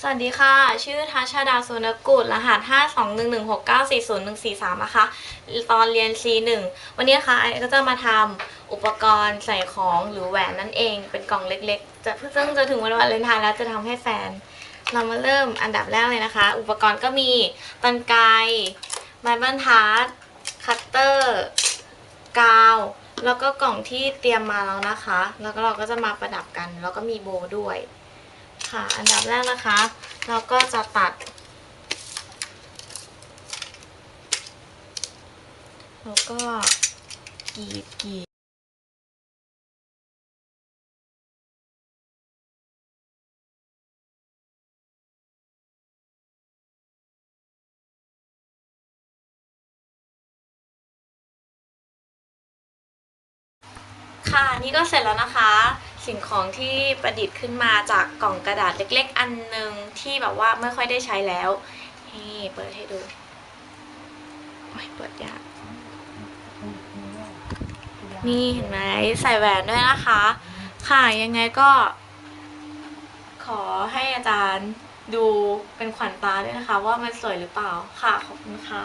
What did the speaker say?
สวัสดีค่ะ ชื่อทัชดาสุนกุลรหัส 52116940143 นะคะ ตอนเรียน C1 วันนี้นะคะไอก็จะมาทำอุปกรณ์ใส่ของหรือแหวนนั่นเอง เป็นกล่องเล็กๆ จะซึ่งจะถึงวันวาเลนไทน์แล้วจะทำให้แฟน เรามาเริ่มอันดับแรกเลยนะคะ อุปกรณ์ก็มีตันไกไม้บรรทัด คัตเตอร์ กาว แล้วก็กล่องที่เตรียมมาแล้วนะคะ แล้วก็เราก็จะมาประดับกัน แล้วก็มีโบด้วย ค่ะ อันดับแรกนะคะ เราก็จะตัด แล้วก็กรีดกรีดค่ะนี่ก็เสร็จแล้วนะคะ สิ่งของที่ประดิษฐ์ขึ้นมาจากกล่องกระดาษเล็ก ๆ อันหนึ่งที่แบบว่าไม่ค่อยได้ใช้แล้วนี่เปิดให้ดูโอ้ยเปิดยากนี่เห็นไหมใส่แหวนด้วยนะคะ ค่ะยังไงก็ ขอให้อาจารย์ดูเป็นขวัญตาด้วยนะคะ ว่ามันสวยหรือเปล่าค่ะขอบคุณค่ะ